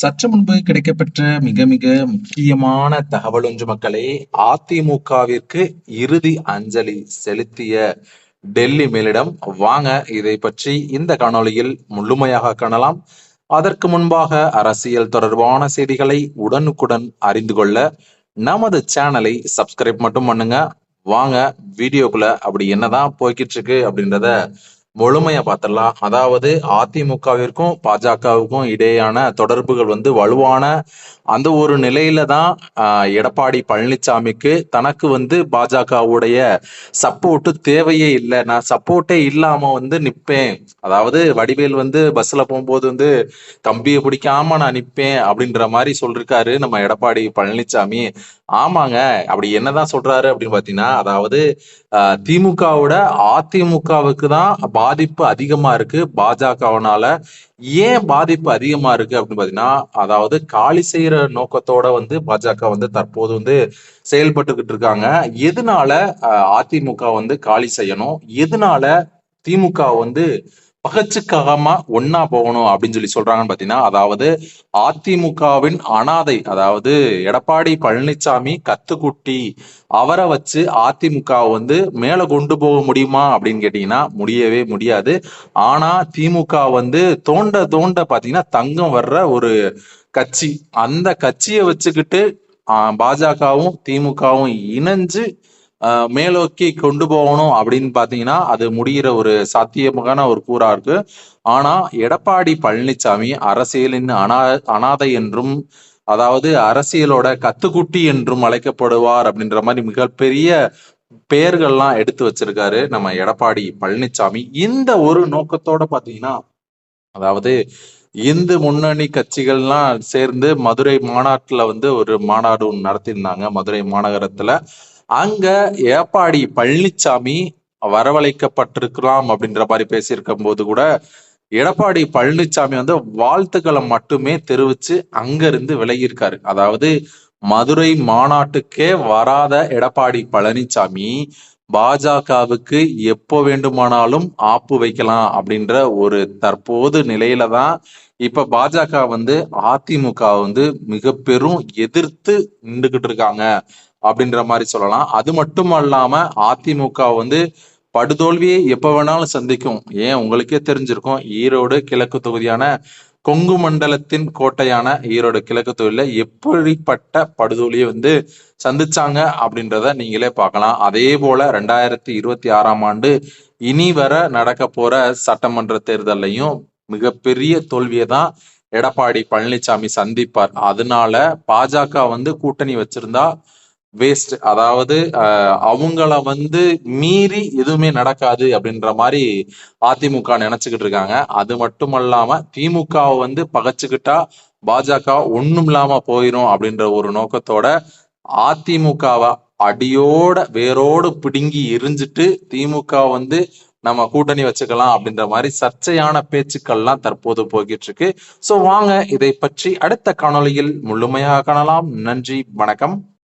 சற்று முன்பு கிடைக்கப்பெற்ற மிக மிக முக்கியமான தகவல் ஒன்று மக்களே அதிமுகவிற்கு இறுதி அஞ்சலி செலுத்திய டெல்லி மேலிடம். வாங்க இதை பற்றி இந்த காணொளியில் முழுமையாக காணலாம். அதற்கு முன்பாக அரசியல் தொடர்பான செய்திகளை உடனுக்குடன் அறிந்து கொள்ள நமது சேனலை சப்ஸ்கிரைப் மட்டும் பண்ணுங்க. வாங்க வீடியோக்குள்ள அப்படி என்னதான் போய்கிட்டு இருக்கு அப்படின்றத முழுமையா பார்த்திடலாம். அதாவது அதிமுகவிற்கும் பாஜகவுக்கும் இடையேயான தொடர்புகள் வந்து வலுவான அந்த ஒரு நிலையில தான் எடப்பாடி பழனிசாமிக்கு தனக்கு வந்து பாஜகவுடைய சப்போர்ட்டு தேவையே இல்லை. நான் சப்போர்ட்டே இல்லாம வந்து நிப்பேன். அதாவது வடிவேல் வந்து பஸ்ல போகும்போது வந்து கம்பியை பிடிக்காம நான் நிப்பேன் அப்படின்ற மாதிரி சொல்லிருக்காரு நம்ம எடப்பாடி பழனிசாமி ஆமாங்க. அப்படி என்னதான் சொல்றாரு அப்படின்னு பாத்தீங்கன்னா அதாவது திமுகவோட அதிமுகவுக்கு தான் பாதிப்பு அதிகமா இருக்கு. பாஜகவனால ஏன் பாதிப்பு அதிகமா இருக்கு அப்படின்னு பாத்தீங்கன்னா அதாவது காலி செய்யற நோக்கத்தோட வந்து பாஜக வந்து தற்போது வந்து செயல்பட்டுக்கிட்டு இருக்காங்க. எதனால அதிமுக வந்து காலி செய்யணும்? எதனால திமுக வந்து பகச்சுக்காம ஒன்னா போகணும் அப்படின்னு சொல்லி சொல்றாங்கன்னு பாத்தீங்கன்னா அதாவது அதிமுகவின் அனாதை அதாவது எடப்பாடி பழனிசாமி கத்துக்குட்டி அவரை வச்சு அதிமுக வந்து மேல கொண்டு போக முடியுமா அப்படின்னு கேட்டீங்கன்னா முடியவே முடியாது. ஆனா திமுக வந்து தோண்ட தோண்ட பாத்தீங்கன்னா தங்கம் வர்ற ஒரு கட்சி. அந்த கட்சியை வச்சுக்கிட்டு பாஜகவும் திமுகவும் இணைஞ்சு மேலோக்கி கொண்டு போகணும் அப்படின்னு பாத்தீங்கன்னா அது முடிகிற ஒரு சாத்தியமான ஒரு கூறா இருக்கு. ஆனா எடப்பாடி பழனிசாமி அரசியலின் அனா அனாதை என்றும் அதாவது அரசியலோட கத்துக்குட்டி என்றும் அழைக்கப்படுவார் அப்படின்ற மாதிரி மிகப்பெரிய பெயர்கள்லாம் எடுத்து வச்சிருக்காரு நம்ம எடப்பாடி பழனிசாமி இந்த ஒரு நோக்கத்தோட பாத்தீங்கன்னா அதாவது இந்து முன்னணி கட்சிகள்லாம் சேர்ந்து மதுரை மாநாட்டுல வந்து ஒரு மாநாடு நடத்தியிருந்தாங்க. மதுரை மாநகரத்துல அங்க எடப்பாடி பழனிசாமி வரவழைக்கப்பட்டிருக்கலாம் அப்படின்ற மாதிரி பேசியிருக்கும் போது கூட எடப்பாடி பழனிசாமி வந்து வாழ்த்துக்களை மட்டுமே தெரிவிச்சு அங்க இருந்து விலகியிருக்காரு. அதாவது மதுரை மாநாட்டுக்கே வராத எடப்பாடி பழனிசாமி பாஜகவுக்கு எப்போ வேண்டுமானாலும் ஆப்பு வைக்கலாம் அப்படின்ற ஒரு தற்போது நிலையில தான் இப்ப பாஜக வந்து அதிமுக வந்து மிக பெரும் எதிர்த்து நின்றுகிட்டு இருக்காங்க. அப்படின்ற மாதிரி சொல்லலாம். அது மட்டும் அல்லாம அதிமுக வந்து படுதோல்வியை எப்ப வேணாலும் சந்திக்கும். ஏன்? உங்களுக்கே தெரிஞ்சிருக்கும். ஈரோடு கிழக்கு தொகுதியான கொங்கு மண்டலத்தின் கோட்டையான ஈரோடு கிழக்கு தொகுதியில எப்படிப்பட்ட படுதோலியை வந்து சந்திச்சாங்க அப்படின்றத நீங்களே பார்க்கலாம். அதே போல ரெண்டாயிரத்தி இருபத்தி ஆறாம் ஆண்டு இனி வர நடக்க போற சட்டமன்ற தேர்தலையும் மிகப்பெரிய தோல்வியை தான் எடப்பாடி பழனிசாமி சந்திப்பார். அதனால பாஜக வந்து கூட்டணி வச்சிருந்தா வேஸ்ட் அதாவது அவங்கள வந்து மீறி எதுவுமே நடக்காது அப்படின்ற மாதிரி அதிமுக நினைச்சுக்கிட்டு இருக்காங்க. அது மட்டும் அல்லாம திமுகவை வந்து பகச்சுக்கிட்டா பாஜக ஒண்ணும் இல்லாம போயிடும் அப்படின்ற ஒரு நோக்கத்தோட அதிமுகவை அடியோட வேரோடு பிடுங்கி எரிஞ்சிட்டு திமுக வந்து நம்ம கூட்டணி வச்சுக்கலாம் அப்படின்ற மாதிரி சர்ச்சையான பேச்சுக்கள்லாம் தற்போது போய்கிட்டு இருக்கு சோ வாங்க இதை பற்றி அடுத்த காணொலியில் முழுமையாக காணலாம். நன்றி வணக்கம்.